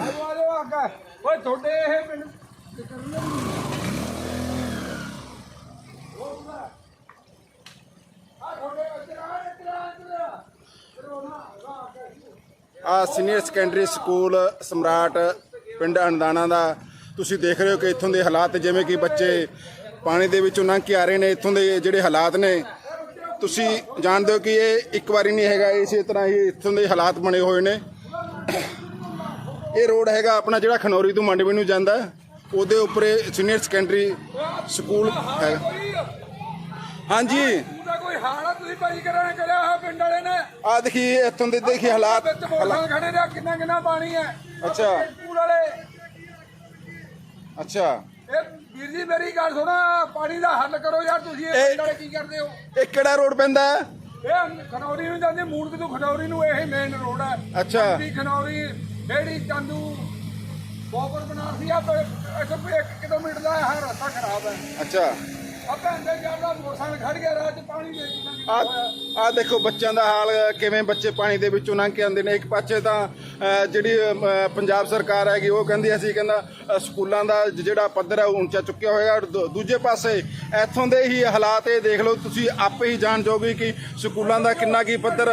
ਆਜੋ ਆਜੋ ਆਗਾ ਓਏ, ਤੁਹਾਡੇ ਇਹ ਪਿੰਡ ਆ ਸੀਨੀਅਰ ਸੈਕੰਡਰੀ ਸਕੂਲ ਸਮਰਾਟ ਪਿੰਡ ਅਣਦਾਣਾ ਦਾ। ਤੁਸੀਂ ਦੇਖ ਰਹੇ ਹੋ ਕਿ ਇੱਥੋਂ ਦੇ ਹਾਲਾਤ ਜਿਵੇਂ ਕਿ ਬੱਚੇ ਪਾਣੀ ਦੇ ਵਿੱਚੋਂ ਲੰਘ ਕੇ ਆ ਰਹੇ ਨੇ, ਇੱਥੋਂ ਦੇ ਜਿਹੜੇ ਹਾਲਾਤ ਨੇ। ਤੁਸੀਂ ਜਾਣਦੇ ਹੋ ਕਿ ਇਹ ਇੱਕ ਵਾਰੀ ਨਹੀਂ ਹੈਗਾ, ਇਸੇ ਤਰ੍ਹਾਂ ਹੀ ਇੱਥੋਂ ਦੇ ਹਾਲਾਤ ਬਣੇ ਹੋਏ ਨੇ। ਇਹ ਰੋਡ ਹੈਗਾ ਆਪਣਾ ਜਿਹੜਾ ਖਨੌਰੀ ਤੋਂ ਮੰਡਵੀ ਨੂੰ ਜਾਂਦਾ। ਉਹਦੇ ਉੱਪਰ ਸੀਨੀਅਰ ਸੈਕੰਡਰੀ ਸਕੂਲ ਹੈਗਾ। ਹਾਂਜੀ। ਉਹਦਾ ਕੋਈ ਹਾਲ ਆ? ਤੁਸੀਂ ਭਾਈ ਕਰਾਂ ਕਰਿਆ ਹੋਇਆ ਪਿੰਡ ਵਾਲੇ ਨੇ? ਆ ਦੇਖੀਏ ਇੱਥੋਂ ਦੇ ਦੇਖੀ ਹਾਲਾਤ। ਵਿੱਚ ਮੋਟਰਸਾਈਕਲ ਖੜੇ ਨੇ ਕਿੰਨਾ ਕਿੰਨਾ ਪਾਣੀ ਹੈ? ਅੱਛਾ। ਸਕੂਲ ਵਾਲੇ। ਅੱਛਾ। ਇਹ ਵੀਰ ਜੀ ਮੇਰੀ ਗੱਲ ਸੁਣੋ ਪਾਣੀ ਦਾ ਹੱਲ ਕਰੋ ਯਾਰ ਤੁਸੀਂ ਇਹ ਪਿੰਡ ਵਾਲੇ ਕੀ ਕਰਦੇ ਹੋ? ਇਹ ਕਿਹੜਾ ਰੋਡ ਪੈਂਦਾ ਹੈ? ਇਹ ਖਨੌਰੀ ਨੂੰ ਜਾਂਦੇ ਮੂਰਤ ਤੋਂ ਖਨੌਰੀ ਨੂੰ ਇਹ ਮੇਨ ਰੋਡ ਹੈ। ਅੱਛਾ। ਖਨੌਰੀ ਡੇੜੀ ਚੰਦੂ ਬੋਬਰ ਬਨਾਰਸੀ ਆ ਇੱਥੇ 1 ਕਿਲੋਮੀਟਰ ਦਾ ਹੈ ਰਸਤਾ ਖਰਾਬ ਹੈ। ਅੱਛਾ। ਆਪਾਂ ਅੰਦਰ ਜਾਂਦਾ ਮੋਟਰਸਾਈਕਲ ਖੜ ਗਿਆ ਰਾਹ 'ਚ ਪਾਣੀ ਦੇ ਦਿੱਤਾ ਆ ਆ ਦੇਖੋ ਬੱਚਿਆਂ ਦਾ ਹਾਲ ਕਿਵੇਂ ਬੱਚੇ ਪਾਣੀ ਦੇ ਵਿੱਚੋਂ ਲੰਘ ਕੇ ਆਉਂਦੇ ਨੇ। ਇੱਕ ਪਾਸੇ ਤਾਂ ਜਿਹੜੀ ਪੰਜਾਬ ਸਰਕਾਰ ਹੈਗੀ ਉਹ ਕਹਿੰਦੀ ਅਸੀਂ ਕਹਿੰਦਾ ਸਕੂਲਾਂ ਦਾ ਜਿਹੜਾ ਪੱਧਰ ਹੈ ਉਹ ਉੱਚਾ ਚੁੱਕਿਆ ਹੋਇਆ। ਦੂਜੇ ਪਾਸੇ ਇੱਥੋਂ ਦੇ ਹੀ ਹਾਲਾਤ ਇਹ ਦੇਖ ਲਓ ਤੁਸੀਂ ਆਪੇ ਹੀ ਜਾਣ ਜੋਗੇ ਕਿ ਸਕੂਲਾਂ ਦਾ ਕਿੰਨਾ ਕੀ ਪੱਧਰ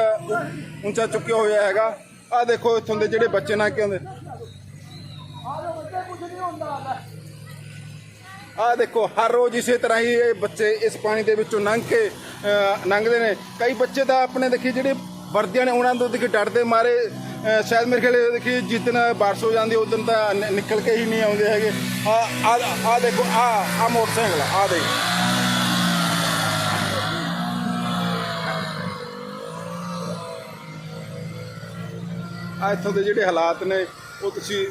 ਉੱਚਾ ਚੁੱਕਿਆ ਹੋਇਆ ਹੈਗਾ। ਆ ਦੇਖੋ ਇੱਥੋਂ ਦੇ ਜਿਹੜੇ ਬੱਚੇ ਲੰਘ ਕੇ ਆ ਦੇਖੋ, ਹਰ ਰੋਜ਼ ਇਸੇ ਤਰ੍ਹਾਂ ਹੀ ਇਹ ਬੱਚੇ ਇਸ ਪਾਣੀ ਦੇ ਵਿੱਚੋਂ ਲੰਘ ਕੇ ਲੰਘਦੇ ਨੇ। ਕਈ ਬੱਚੇ ਤਾਂ ਆਪਣੇ ਦੇਖੀ ਜਿਹੜੇ ਵਰਦੀਆਂ ਨੇ, ਉਹਨਾਂ ਤੋਂ ਦੇਖੀ ਡਰਦੇ ਮਾਰੇ। ਸ਼ਾਇਦ ਮੇਰੇ ਖਿਆਲ ਦੇਖੀ ਜਿਸ ਦਿਨ ਬਾਰਿਸ਼ ਹੋ ਜਾਂਦੀ, ਉਸ ਦਿਨ ਤਾਂ ਨਿਕਲ ਕੇ ਹੀ ਨਹੀਂ ਆਉਂਦੇ ਹੈਗੇ। ਆ ਆ ਦੇਖੋ ਆ ਆ ਮੋਟਰਸਾਈਕਲ ਆ ਦੇਖੋ। ਆ ਇੱਥੋਂ ਦੇ ਜਿਹੜੇ ਹਾਲਾਤ ਨੇ, ਉਹ ਤੁਸੀਂ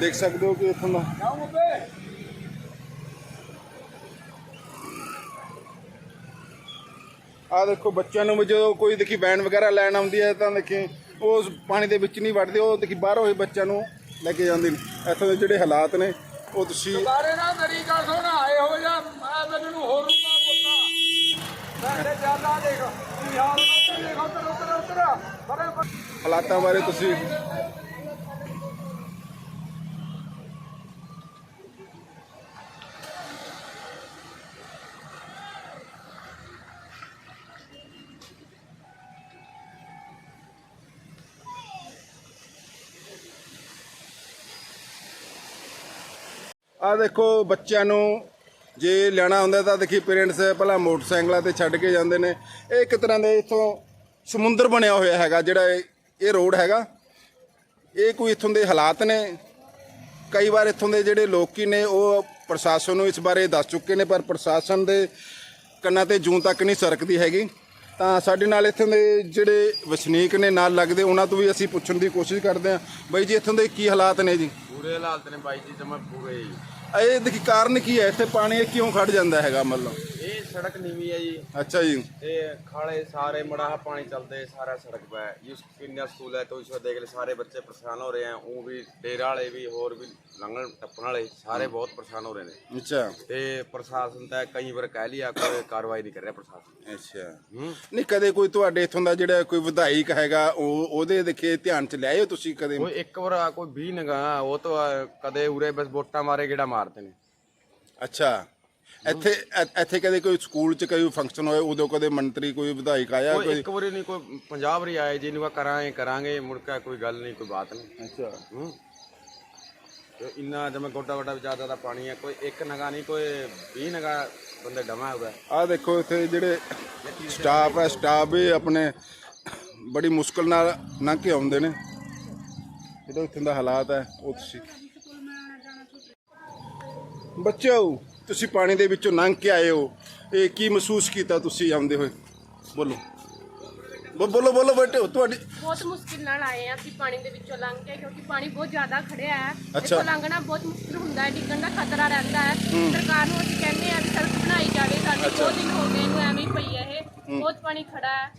ਦੇਖ ਸਕਦੇ ਹੋ ਕਿ ਇੱਥੋਂ ਦਾ ਆ ਦੇਖੋ, ਬੱਚਿਆਂ ਨੂੰ ਵੀ ਜਦੋਂ ਕੋਈ ਦੇਖੀ ਵੈਨ ਵਗੈਰਾ ਲੈਣ ਆਉਂਦੀ ਹੈ, ਤਾਂ ਦੇਖੀ ਉਹ ਪਾਣੀ ਦੇ ਵਿੱਚ ਨਹੀਂ ਵੜਦੇ, ਉਹ ਦੇਖੀ ਬਾਹਰੋਂ ਹੀ ਬੱਚਿਆਂ ਨੂੰ ਲੈ ਕੇ ਜਾਂਦੇ ਨੇ। ਇੱਥੋਂ ਦੇ ਜਿਹੜੇ ਹਾਲਾਤ ਨੇ, ਉਹ ਤੁਸੀਂ ਬਾਰੇ ਨਾ ਮੇਰੀ ਗੱਲ ਸੁਣ, ਆਏ ਹੋ ਜਾ ਮੈਂ ਮੈਨੂੰ ਹੋਰ ਹਾਲਾਤਾਂ ਬਾਰੇ ਤੁਸੀਂ ਆ ਦੇਖੋ ਬੱਚਿਆਂ ਨੂੰ ਜੇ ਲੈਣਾ ਹੁੰਦਾ ਤਾਂ ਦੇਖੀ ਪੇਰੈਂਟਸ ਪਹਿਲਾਂ ਮੋਟਰਸਾਈਕਲਾਂ ਤੇ ਛੱਡ ਕੇ ਜਾਂਦੇ ਨੇ। ਇਹ ਇੱਕ ਤਰ੍ਹਾਂ ਦੇ ਇਥੋਂ ਸਮੁੰਦਰ ਬਣਿਆ ਹੋਇਆ ਹੈਗਾ, ਜਿਹੜਾ ਇਹ ਇਹ ਰੋਡ ਹੈਗਾ। ਇਹ ਕੋਈ ਇਥੋਂ ਦੇ ਹਾਲਾਤ ਨੇ। ਕਈ ਵਾਰ ਇਥੋਂ ਦੇ ਜਿਹੜੇ ਲੋਕੀ ਨੇ, ਉਹ ਪ੍ਰਸ਼ਾਸਨ ਨੂੰ ਇਸ ਬਾਰੇ ਦੱਸ ਚੁੱਕੇ ਨੇ, ਪਰ ਪ੍ਰਸ਼ਾਸਨ ਦੇ ਕੰਨਾਂ ਤੇ ਜੂੰ ਤੱਕ ਨਹੀਂ ਸਰਕਦੀ ਹੈਗੀ। ਤਾਂ ਸਾਡੇ ਨਾਲ ਇੱਥੋਂ ਦੇ ਜਿਹੜੇ ਵਸਨੀਕ ਨੇ, ਨਾਲ ਲੱਗਦੇ, ਉਹਨਾਂ ਤੋਂ ਵੀ ਅਸੀਂ ਪੁੱਛਣ ਦੀ ਕੋਸ਼ਿਸ਼ ਕਰਦੇ ਹਾਂ। ਬਾਈ ਜੀ, ਇੱਥੋਂ ਦੇ ਕੀ ਹਾਲਾਤ ਨੇ ਜੀ? ਪੂਰੇ ਹਾਲਾਤ ਨੇ ਬਾਈ ਜੀ, ਜਮਾ ਪੂਰੇ ਇਹ ਦੇਖੀ ਕਾਰਨ ਕੀ ਹੈ ਇੱਥੇ ਪਾਣੀ ਕਿਉਂ ਖੜ ਜਾਂਦਾ ਹੈਗਾ ਮਤਲਬ ਇਹ ਸੜਕ ਨੀਵੀਂ ਹੈ ਜੀ ਅੱਛਾ ਜੀ ਇਹ ਖਾਲੇ ਸਾਰੇ ਮੜਾ ਪਾਣੀ ਚੱਲਦੇ ਸਾਰਾ ਸੜਕ ਪੈ ਯੂਸ ਕਿੰਨਾ ਸਕੂਲ ਹੈ तो इसको देख ले सारे बच्चे परेशान हो रहे हैं वो भी डेरा वाले भी और भी ਲੰਘਣ ਟੱਪਣ ਵਾਲੇ ਸਾਰੇ ਬਹੁਤ ਪਰੇਸ਼ਾਨ ਹੋ ਰਹੇ ਨੇ ਅੱਛਾ ਤੇ ਪ੍ਰਸ਼ਾਸਨ ਤਾਂ ਕਈ ਵਾਰ ਕਹਿ ਲਿਆ ਕੋਈ ਕਾਰਵਾਈ ਨਹੀਂ ਕਰ ਰਿਹਾ ਪ੍ਰਸ਼ਾਸਨ ਅੱਛਾ ਹੂੰ ਨਹੀਂ ਕਦੇ ਕੋਈ ਤੁਹਾਡੇ ਇਥੋਂ ਦਾ ਜਿਹੜਾ ਕੋਈ ਵਿਧਾਇਕ ਹੈਗਾ ਉਹ ਉਹਦੇ ਦੇਖੇ ਧਿਆਨ ਚ ਲਿਆਏ ਹੋ ਤੁਸੀਂ ਕਦੇ ਕੋਈ ਇੱਕ ਵਾਰ ਕੋਈ ਵੀ ਨਗਾ ਉਹ ਤਾਂ ਕਦੇ ਉਰੇ ਬਸ ਵੋਟਾਂ ਮਾਰੇ ਗੇੜਾ ਮਾਰਦੇ ਨੇ। ਅੱਛਾ। ਇੱਥੇ ਇ- ਇੱਥੇ ਕਦੇ ਕੋਈ ਸਕੂਲ ਚ ਕੋਈ ਫੰਕਸ਼ਨ ਹੋਏ ਉਦੋਂ ਕਦੇ ਮੰਤਰੀ ਕੋਈ ਵਿਧਾਇਕ ਆਇਆ ਕੋਈ ਕੋਈ ਇੱਕ ਵਾਰੀ ਨਹੀਂ ਕੋਈ ਪੰਜਾਬ ਰੀ ਆਏ ਜੀ ਨੂੰ ਕਰਾਂਗੇ ਕਰਾਂਗੇ ਮੁੜ ਕੇ ਕੋਈ ਗੱਲ ਨਹੀਂ ਕੋਈ ਬਾਤ ਨਹੀਂ। ਅੱਛਾ। ਹੂੰ। ਤੇ ਇੰਨਾ ਜਿਵੇਂ ਗੋਡਾ ਗੋਡਾ ਜ਼ਿਆਦਾ ਦਾ ਪਾਣੀ ਹੈ ਕੋਈ ਇੱਕ ਨਗਾ ਨਹੀਂ ਕੋਈ 20 ਨਗਾ ਬੰਦੇ ਡਮਾ ਹੋਗਾ ਆਹ ਦੇਖੋ ਇੱਥੇ ਜਿਹੜੇ ਸਟਾਫ ਹੈ ਸਟਾਫ ਵੀ ਆਪਣੇ ਬੜੀ ਮੁਸ਼ਕਲ ਨਾਲ ਲੰਘ ਕੇ ਆਉਂਦੇ ਨੇ। ਜਿਹੜਾ ਇੱਥੇ ਦਾ ਹਾਲਾਤ ਹੈ ਉਹ ਤੁਸੀਂ ਬੱਚਿਓ ਤੁਸੀਂ ਪਾਣੀ ਦੇ ਵਿੱਚੋਂ ਲੰਘ ਕੇ ਆਏ ਹੋ। ਇਹ ਕੀ ਮਹਿਸੂਸ ਕੀਤਾ ਤੁਸੀਂ ਆਉਂਦੇ ਹੋਏ? ਬੋਲੋ। ਬੋ- ਬੋਲੋ ਬੋਲੋ ਬੇਟੇ ਤੁਹਾਡੀ ਬਹੁਤ ਮੁਸ਼ਕਿਲ ਨਾਲ ਆਏ ਆ ਅਸੀਂ ਪਾਣੀ ਦੇ ਵਿੱਚੋਂ ਲੰਘ ਕੇ ਕਿਉਂਕਿ ਪਾਣੀ ਬਹੁਤ ਜ਼ਿਆਦਾ ਖੜਿਆ ਹੈ। ਅੱਛਾ। ਇੱਥੋਂ ਲੰਘਣਾ ਬਹੁਤ ਮੁਸ਼ਕਿਲ ਹੁੰਦਾ ਹੈ ਡਿੱਗਣ ਦਾ ਖਤਰਾ ਰਹਿੰਦਾ ਹੈ। ਸਰਕਾਰ ਨੂੰ ਅਸੀਂ ਕਹਿੰਦੇ ਆ ਵੀ ਸੜਕ ਬਣਾਈ ਜਾਵੇ ਸਾਡੇ ਦੋ ਦਿਨ ਹੋ ਗਏ ਇਹਨੂੰ ਐਵੇਂ ਹੀ ਪਈ ਹੈ ਇਹ। ਬਹੁਤ ਪਾਣੀ ਖੜਾ ਹੈ।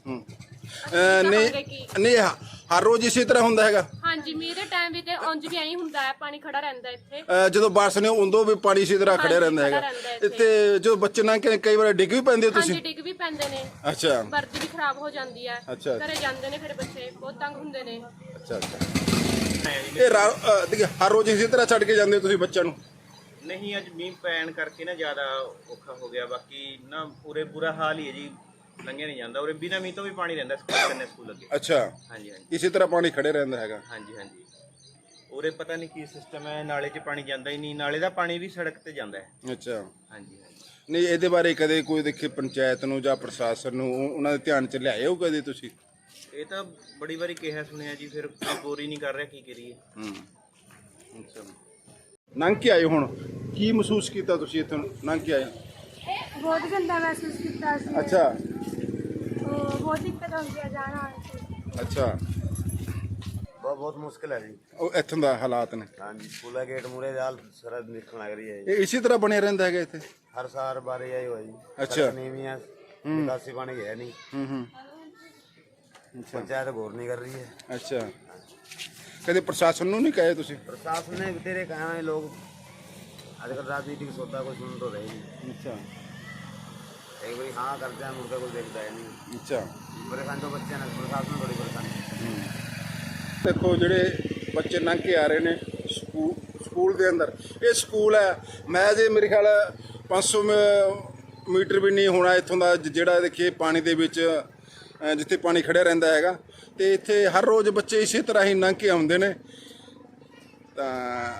ਕਹਾਂਗੇ ਨਹੀਂ ਕਿ? ਨਹੀਂ ਹ- ਹਰ ਰੋਜ਼ ਇਸੇ ਤਰ੍ਹਾਂ ਹੁੰਦਾ ਹੈਗਾ। ਹਾਂਜੀ ਮੀਂਹ ਦੇ ਟਾਈਮ ਵੀ ਤੇ ਉਂਝ ਵੀ ਐਂ ਹੁੰਦਾ ਹੈ ਪਾਣੀ ਖੜਾ ਰਹਿੰਦਾ ਇੱਥੇ। ਅਹ ਜਦੋਂ ਬਾਰਿਸ਼ ਨੇ ਉਦੋਂ ਵੀ ਪਾਣੀ ਇਸੇ ਤਰ੍ਹਾਂ ਖੜਿਆ ਹਾਂਜੀ, ਰਹਿੰਦਾ ਖੜਾ ਹੈਗਾ। ਰਹਿੰਦਾ ਇੱਥੇ। ਤੇ ਜੋ ਬੱਚੇ ਨਾ ਕਿ ਕਈ ਵਾਰ ਡਿੱਗ ਵੀ ਪੈਂਦੇ ਹੋ ਹਾਂਜੀ ਤੁਸੀਂ ਡਿੱਗ ਵੀ ਪੈਂਦੇ ਨੇ। ਅੱਛਾ। ਵਰਦੀ ਵੀ ਖਰਾਬ ਹੋ ਜਾਂਦੀ ਹੈ। ਅੱਛਾ। ਘਰੇ ਜਾਂਦੇ ਨੇ ਫਿਰ ਬੱਚੇ ਬਹੁਤ ਤੰਗ ਹੁੰਦੇ ਨੇ। ਅੱਛਾ ਅੱਛਾ। ਇਹ ਰਾ- ਅਹ ਦੇਖੀ ਹਰ ਰੋਜ਼ ਇਸੇ ਤਰ੍ਹਾਂ ਛੱਡ ਕੇ ਜਾਂਦੇ ਹੋ ਤੁਸੀਂ ਬੱਚਿਆਂ ਨੂੰ? ਨਹੀਂ ਅੱਜ ਮੀਂਹ ਪੈਣ ਕਰਕੇ ਨਾ ਜ਼ਿਆਦਾ ਔਖਾ ਹੋ ਗਿਆ। ਬਾਕੀ ਨਾ ਪੂਰੇ ਬੁਰਾ ਹਾਲ ਹੀ ਹੈ ਜੀ। ਲੰਘਿਆ ਨਹੀਂ ਜਾਂਦਾ ਉਰੇ ਬਿਨਾਂ ਮੀਂਹ ਤੋਂ ਵੀ ਪਾਣੀ ਰਹਿੰਦਾ ਸਕੂਲ ਕੰਨੇ ਸਕੂਲ ਅੱਗੇ। ਅੱਛਾ। ਹਾਂਜੀ ਹਾਂਜੀ। ਇਸੇ ਤਰ੍ਹਾਂ ਪਾਣੀ ਖੜੇ ਰਹਿੰਦਾ ਹੈਗਾ। ਹਾਂਜੀ ਹਾਂਜੀ। ਉਰੇ ਪਤਾ ਨਹੀਂ ਕੀ ਸਿਸਟਮ ਹੈ ਨਾਲੇ 'ਚ ਪਾਣੀ ਜਾਂਦਾ ਹੀ ਨਹੀਂ ਨਾਲੇ ਦਾ ਪਾਣੀ ਵੀ ਸੜਕ ਤੇ ਜਾਂਦਾ ਹੈ। ਅੱਛਾ। ਹਾਂਜੀ ਹਾਂਜੀ। ਨਹੀਂ ਇਹਦੇ ਬਾਰੇ ਕਦੇ ਕੋਈ ਦੇਖੇ ਪੰਚਾਇਤ ਨੂੰ ਜਾਂ ਪ੍ਰਸ਼ਾਸਨ ਨੂੰ ਉਹ- ਉਹਨਾਂ ਦੇ ਧਿਆਨ ਚ ਲਿਆਏ ਹੋ ਕਦੇ ਤੁਸੀਂ? ਇਹ ਤਾਂ ਬੜੀ ਵਾਰੀ ਕਿਹਾ ਸੁਣਿਆ ਜੀ ਫਿਰ ਕੋਈ ਗੌਰ ਹੀ ਨਹੀਂ ਕਰ ਰਿਹਾ ਕੀ ਕਰੀਏ। ਹੂੰ। ਅੱਛਾ। ਲੰਘ ਕੇ ਆਏ ਹੁਣ। ਕੀ ਮਹਿਸੂਸ ਕੀਤਾ ਤੁਸੀਂ ਇੱਥੋਂ? ਲੰਘ ਕੇ ਆਏ। ਬਹੁਤ ਗੰਦਾ ਮਹਿਸੂਸ ਕੀਤਾ ਸੀ ਅੱਛਾ। ਉਹ ਬਹੁਤ ਦਿੱਕਤ ਹੁੰਦੀ ਹੈ ਜਾਣਾ ਆਉਣ 'ਚ ਅੱਛਾ ਬਹੁਤ ਬਹੁਤ ਮੁਸ਼ਕਿਲ ਹੈ ਜੀ ਉਹ ਇੱਥੋਂ ਦਾ ਹਾਲਾਤ ਨੇ ਹਾਂਜੀ ਸਕੂਲਾ ਗੇਟ ਮੂਰੇ ਜਾਲ ਸਰਦ ਨਿਕਲਣ ਲੱਗ ਰਹੀ ਹੈ ਜੀ ਇਹ ਇਸੇ ਤਰ੍ਹਾਂ ਬਣਿਆ ਰਹਿੰਦਾ ਹੈਗਾ ਇੱਥੇ ਹਰ ਸਾਲ ਬਾਰੇ ਆਈ ਹੋਈ ਅੱਛਾ। ਨੀਵੀਆਂ ਨਿਕਾਸੀ ਪਾਣੀ ਗਿਆ ਨਹੀਂ ਹੂੰ ਹੂੰ ਪੰਚਾਇਤ ਗੌਰ ਨਹੀਂ ਕਰ ਰਹੀ ਹੈ ਅੱਛਾ ਕਦੇ ਪ੍ਰਸ਼ਾਸਨ ਨੂੰ ਨਹੀਂ ਕਹੇ ਤੁਸੀਂ प्रशासन ने तेरे कहा है लोग आजकल राजनीति की सोचा कोई सुन तो रहे नहीं ਅੱਛਾ ਕਈ ਵਾਰੀ ਹਾਂ ਕਰਦੇ ਆ ਮੁਰਦਾ ਕੋਈ ਦੇਖਦਾ ਹੀ ਨਹੀਂ। ਅੱਛਾ। ਪਰੇਸ਼ਾਨ ਤੋਂ ਬੱਚੇ ਨਾਲ ਪ੍ਰਸ਼ਾਸਨ ਬੜੀ ਪਰੇਸ਼ਾਨੀ। ਦੇਖੋ ਜਿਹੜੇ ਬੱਚੇ ਲੰਘ ਕੇ ਆ ਰਹੇ ਨੇ ਸਕੂਲ ਸਕੂਲ ਦੇ ਅੰਦਰ ਇਹ ਸਕੂਲ ਹੈ। ਮੈਂ ਜੇ ਮੇਰੇ ਖਿਆਲ 500 ਮ- ਮੀਟਰ ਵੀ ਨਹੀਂ ਹੋਣਾ ਇੱਥੋਂ ਦਾ ਜਿਹੜਾ ਦੇਖੀਏ ਪਾਣੀ ਦੇ ਵਿੱਚ ਜਿੱਥੇ ਪਾਣੀ ਖੜਿਆ ਰਹਿੰਦਾ ਹੈਗਾ। ਤੇ ਇੱਥੇ ਹਰ ਰੋਜ਼ ਬੱਚੇ ਇਸੇ ਤਰ੍ਹਾਂ ਹੀ ਲੰਘ ਕੇ ਆਉਂਦੇ ਨੇ। ਤਾਂ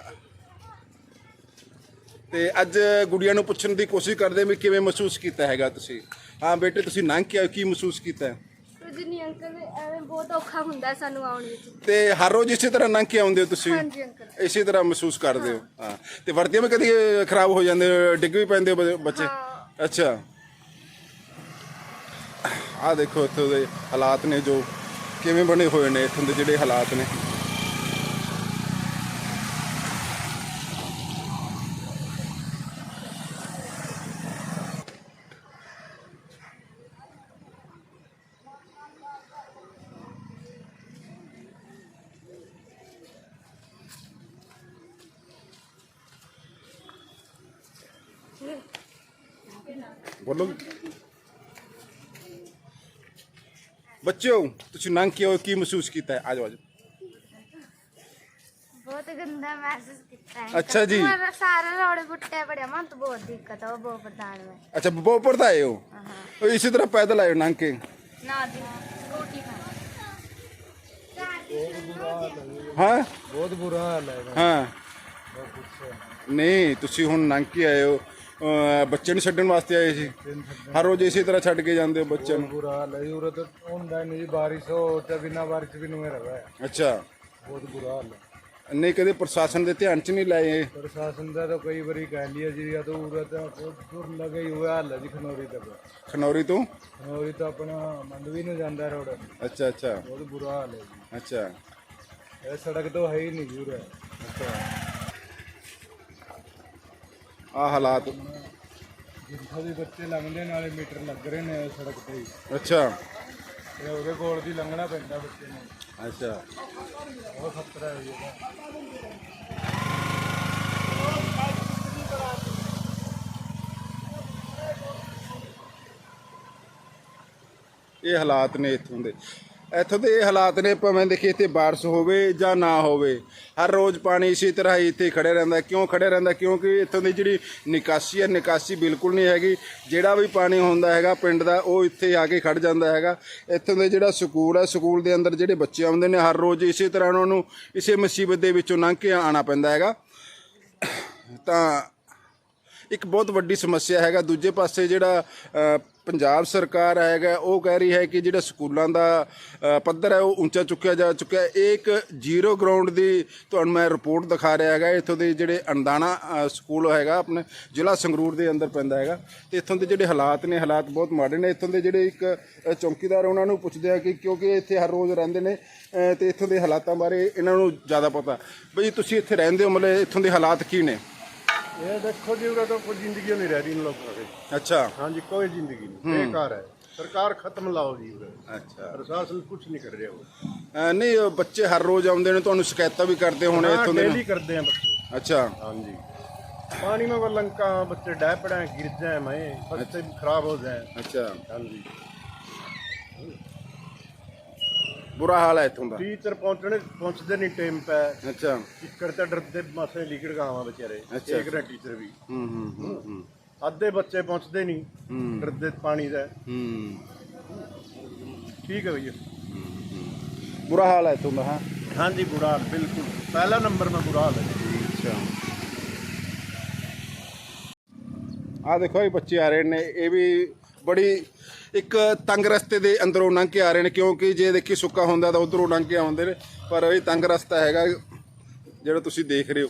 ਤੇ ਅੱਜ ਗੁੜੀਆਂ ਨੂੰ ਪੁੱਛਣ ਦੀ ਕੋਸ਼ਿਸ਼ ਕਰਦੇ ਵੀ ਕਿਵੇਂ ਮਹਿਸੂਸ ਕੀਤਾ ਹੈਗਾ ਤੁਸੀਂ। ਹਾਂ ਬੇਟੇ ਤੁਸੀਂ ਲੰਘ ਕੇ ਆਏ ਕੀ ਮਹਿਸੂਸ ਕੀਤਾ? ਹੈ? ਕੁਝ ਨਹੀਂ ਅੰਕਲ ਐਵੇਂ ਬਹੁਤ ਔਖਾ ਹੁੰਦਾ ਹੈ ਸਾਨੂੰ ਆਉਣ ਵਿੱਚ। ਤੇ ਹਰ ਰੋਜ਼ ਇਸੇ ਤਰ੍ਹਾਂ ਲੰਘ ਕੇ ਆਉਂਦੇ ਹੋ ਤੁਸੀਂ? ਹਾਂਜੀ ਅੰਕਲ। ਇਸੇ ਤਰ੍ਹਾਂ ਮਹਿਸੂਸ ਕਰਦੇ ਹੋ? ਹਾਂ। ਤੇ ਵਰਦੀਆਂ ਵੀ ਕਦੀ ਖਰਾਬ ਹੋ ਜਾਂਦੇ ਡਿੱਗ ਵੀ ਪੈਂਦੇ ਬ- ਬੱਚੇ। ਅੱਛਾ। ਆਹ ਦੇਖੋ ਇੱਥੋਂ ਦੇ ਹਾਲਾਤ ਨੇ ਜੋ ਕਿਵੇਂ ਬਣੇ ਹੋਏ ਨੇ ਇੱਥੋਂ ਦੇ ਜਿਹੜੇ ਹਾਲਾਤ ਨੇ। ਬੋਲੋ ਬੱਚਿਓ ਤੁਸੀਂ ਲੰਘ ਕੇ ਆਏ ਹੋ, ਕੀ ਮਹਿਸੂਸ ਕੀਤਾ ਹੈ ਆਜੋ ਆਜੋ ਬਹੁਤ ਗੰਦਾ ਮਹਿਸੂਸ ਕੀਤਾ ਹੈ ਅੱਛਾ ਜੀ। ਪਰ ਸਾਰੇ ਰੋੜੇ ਪੁੱਟੇ ਪੜਿਆ ਮਨ ਤਾਂ ਬਹੁਤ ਦਿੱਕਤ ਹੈ ਉਹ ਬਹੁਤ ਪ੍ਰਧਾਨ ਹੈ ਅੱਛਾ ਬੋਪਰ ਦਾ ਆਏ ਹੋ ਉਹ ਇਸੇ ਤਰ੍ਹਾਂ ਪੈਦਲ ਆਏ ਹੋ ਲੰਘ ਕੇ ਨਾ ਦੀ ਸਕੂਟੀ ਹਾਂ ਬਹੁਤ ਬੁਰਾ ਹਾਲ ਹੈ ਹਾਂ ਨਹੀਂ ਤੁਸੀਂ ਹੁਣ ਲੰਘ ਕੇ ਆਏ ਹੋ ਅਹ ਬੱਚੇ ਨੂੰ ਛੱਡਣ ਵਾਸਤੇ ਆਏ ਸੀ। ਹਰ ਰੋਜ਼ ਇਸੇ ਤਰ੍ਹਾਂ ਛੱਡ ਕੇ ਜਾਂਦੇ ਹੋ ਬੱਚਿਆਂ ਨੂੰ। ਬੁਰਾ ਹਾਲ ਹੈ ਉਰੇ ਤਾਂ ਹੁੰਦਾ ਨਹੀਂ ਜੀ ਬਾਰਿਸ਼ ਹੋ ਤੇ ਬਿਨਾ ਬਾਰਿਸ਼ ਵੀ ਨੂੰ ਰਹਾ ਹੈ ਅੱਛਾ। ਬਹੁਤ ਬੁਰਾ ਹਾਲ ਹੈ। ਨਹੀਂ ਕਦੇ ਪ੍ਰਸ਼ਾਸਨ ਦੇ ਧਿਆਨ ਚ ਨਹੀਂ ਲਾਏ? ਪ੍ਰਸ਼ਾਸਨ ਦਾ ਤਾਂ ਕਈ ਵਾਰੀ ਕਹਿ ਲਿਆ ਜੀ ਜਾਂ ਤਾਂ ਉਰੇ ਤਾਂ ਬਹੁਤ ਦੂਰ ਲਗੇ ਹੀ ਹੋਇਆ ਹਾਲ ਹੈ ਜੀ ਖਨੌਰੀ ਤੱਕ। ਖਨੌਰੀ ਤੋਂ? ਖਨੌਰੀ ਤਾਂ ਆਪਣਾ ਮੰਡਵੀ ਨੂੰ ਜਾਂਦਾ ਰੋਡ। ਅੱਛਾ ਅੱਛਾ। ਬਹੁਤ ਬੁਰਾ ਹਾਲ ਹੈ ਜੀ। ਅੱਛਾ। ਇਹ ਸੜਕ ਤਾਂ ਹੈ ਹੀ ਨਹੀਂ ਜੀ ਉਰੇ। ਆ ਹਾਲਾਤ। ਜਿੱਥੋਂ ਵੀ ਬੱਚੇ ਲੰਘਦੇ ਨਾਲੇ ਮੀਟਰ ਲੱਗ ਰਹੇ ਨੇ ਸੜਕ ਤੇ ਹੀ। ਅੱਛਾ। ਤੇ ਉਹਦੇ ਕੋਲ ਦੀ ਲੰਘਣਾ ਪੈਂਦਾ ਬੱਚੇ ਨੂੰ। ਅੱਛਾ। ਬਹੁਤ ਖਤਰਾ ਹੈ ਜੀ ਇਹਦਾ। ਇਹ ਹਾਲਾਤ ਨੇ ਇੱਥੋਂ ਦੇ। ਇੱਥੋਂ ਦੇ ਇਹ ਹਾਲਾਤ ਨੇ, ਭਾਵੇਂ ਦੇਖੀਏ ਇੱਥੇ ਬਾਰਿਸ਼ ਹੋਵੇ ਜਾਂ ਨਾ ਹੋਵੇ, ਹਰ ਰੋਜ਼ ਪਾਣੀ ਇਸੇ ਤਰ੍ਹਾਂ ਹੀ ਇੱਥੇ ਖੜੇ ਰਹਿੰਦਾ ਕਿਉਂ ਖੜੇ ਰਹਿੰਦਾ ਕਿਉਂਕਿ ਇੱਥੋਂ ਦੀ ਜਿਹੜੀ ਨਿਕਾਸੀ ਹੈ, ਨਿਕਾਸੀ ਬਿਲਕੁਲ ਨਹੀਂ ਹੈਗੀ। ਜਿਹੜਾ ਵੀ ਪਾਣੀ ਹੁੰਦਾ ਹੈਗਾ ਪਿੰਡ ਦਾ, ਉਹ ਇੱਥੇ ਆ ਕੇ ਖੜ ਜਾਂਦਾ ਹੈਗਾ। ਇੱਥੋਂ ਦੇ ਜਿਹੜਾ ਸਕੂਲ ਹੈ, ਸਕੂਲ ਦੇ ਅੰਦਰ ਜਿਹੜੇ ਬੱਚੇ ਆਉਂਦੇ ਨੇ, ਹਰ ਰੋਜ਼ ਇਸੇ ਤਰ੍ਹਾਂ ਉਹਨਾਂ ਨੂੰ ਇਸੇ ਮੁਸੀਬਤ ਦੇ ਵਿੱਚੋਂ ਲੰਘ ਕੇ ਆਉਣਾ ਪੈਂਦਾ ਹੈਗਾ। ਤਾਂ ਇੱਕ ਬਹੁਤ ਵੱਡੀ ਸਮੱਸਿਆ ਹੈਗਾ। ਦੂਜੇ ਪਾਸੇ ਜਿਹੜਾ ਪੰਜਾਬ ਸਰਕਾਰ ਹੈਗਾ ਉਹ ਕਹਿ ਰਹੀ ਹੈ ਕਿ ਜਿਹੜਾ ਸਕੂਲਾਂ ਦਾ ਪੱਧਰ ਹੈ ਉਹ ਉੱਚਾ ਚੁੱਕਿਆ ਜਾ ਚੁੱਕਿਆ ਇਹ ਇੱਕ ਜ਼ੀਰੋ ਗਰਾਊਂਡ ਦੀ ਤੁਹਾਨੂੰ ਮੈਂ ਰਿਪੋਰਟ ਦਿਖਾ ਰਿਹਾ ਹੈਗਾ। ਇੱਥੋਂ ਦੇ ਜਿਹੜੇ ਅੰਦਾਣਾ ਸਕੂਲ ਹੈਗਾ ਆਪਣੇ ਜ਼ਿਲ੍ਹਾ ਸੰਗਰੂਰ ਦੇ ਅੰਦਰ ਪੈਂਦਾ ਹੈਗਾ। ਤੇ ਇੱਥੋਂ ਦੇ ਜਿਹੜੇ ਹਾਲਾਤ ਨੇ ਹਾਲਾਤ ਬਹੁਤ ਮਾੜੇ ਨੇ। ਇੱਥੋਂ ਦੇ ਜਿਹੜੇ ਇੱਕ ਚੌਕੀਦਾਰ ਉਹਨਾਂ ਨੂੰ ਪੁੱਛਦੇ ਆ ਕਿ ਕਿਉਂਕਿ ਇੱਥੇ ਹਰ ਰੋਜ਼ ਰਹਿੰਦੇ ਨੇ ਅ, ਤੇ ਇੱਥੋਂ ਦੇ ਹਾਲਾਤਾਂ ਬਾਰੇ ਇਹਨਾਂ ਨੂੰ ਜ਼ਿਆਦਾ ਪਤਾ। ਬਈ ਤੁਸੀਂ ਇੱਥੇ ਰਹਿੰਦੇ ਹੋ ਮਤਲਬ ਇੱਥੋਂ ਦੇ ਹਾਲਾਤ ਕੀ ਨੇ? ਇਹ ਦੇਖੋ ਜੀ ਉਰੇ ਤਾਂ ਕੋਈ ਜ਼ਿੰਦਗੀ ਨਹੀਂ ਰਹਿ ਰਹੀ ਇਨ ਲੋਕਾਂ ਦੀ ਅੱਛਾ ਹਾਂਜੀ ਕੋਈ ਜ਼ਿੰਦਗੀ ਨਹੀਂ ਬੇਕਾਰ ਹੈ ਸਰਕਾਰ ਖਤਮ ਲਾਓ ਜੀ ਉਰੇ ਅੱਛਾ ਪ੍ਰਸ਼ਾਸਨ ਕੁਝ ਨਹੀਂ ਕਰ ਰਿਹਾ ਉਹ ਅਹ ਨਹੀਂ ਉਹ ਬੱਚੇ ਹਰ ਰੋਜ਼ ਆਉਂਦੇ ਨੇ ਤੁਹਾਨੂੰ ਸ਼ਿਕਾਇਤਾਂ ਵੀ ਕਰਦੇ ਹੋਣੇ ਇੱਥੋਂ ਦੇ ਡੇਲੀ ਕਰਦੇ ਆ ਬੱਚੇ ਅੱਛਾ ਹਾਂਜੀ पानी में वो लंका बच्चे डह पड़े हैं, गिर जाए मैं बच्चे भी खराब हो जाए ਅੱਛਾ हाँ जी ਬੁਰਾ ਹਾਲ ਹੈ ਇਥੋਂ ਦਾ। ਟੀਚਰ ਪਹੁੰਚਣੇ ਪਹੁੰਚਦੇ ਨਹੀਂ ਟਾਈਮ ਪੈ। ਅੱਛਾ। ਟਿੱਕਰ ਤਾਂ ਡਰਦੇ ਮਾਸੇ ਲਿਕੜ ਗਾਵਾਂ ਵਿਚਾਰੇ। ਇੱਕ ਨਾ ਟੀਚਰ ਵੀ। ਅੱਧੇ ਬੱਚੇ ਪਹੁੰਚਦੇ ਨਹੀਂ। ਡਰਦੇ ਪਾਣੀ ਦਾ। ਠੀਕ ਹੈ ਭਈਆ। ਬੁਰਾ ਹਾਲ ਹੈ ਇੱਥੋਂ ਦਾ ਹਾਂ? ਹਾਂਜੀ ਬੁਰਾ ਹਾਲ ਬਿਲਕੁਲ। ਪਹਿਲਾ ਨੰਬਰ ਮੈਂ ਬੁਰਾ ਹਾਲ ਅੱਛਾ। ਆ ਦੇਖੋ ਇਹ ਬੱਚੇ ਆ ਰਹੇ ਨੇ। ਇਹ ਵੀ ਬੜੀ ਇੱਕ ਤੰਗ ਰਸਤੇ ਦੇ ਅੰਦਰੋਂ ਲੰਘ ਕੇ ਆ ਰਹੇ ਨੇ, ਕਿਉਂਕਿ ਜੇ ਦੇਖੀ ਸੁੱਕਾ ਹੁੰਦਾ ਤਾਂ ਉਧਰੋਂ ਲੰਘ ਕੇ ਆਉਂਦੇ ਨੇ, ਪਰ ਇਹ ਤੰਗ ਰਸਤਾ ਹੈਗਾ, ਜਿਹੜਾ ਤੁਸੀਂ ਦੇਖ ਰਹੇ ਹੋ।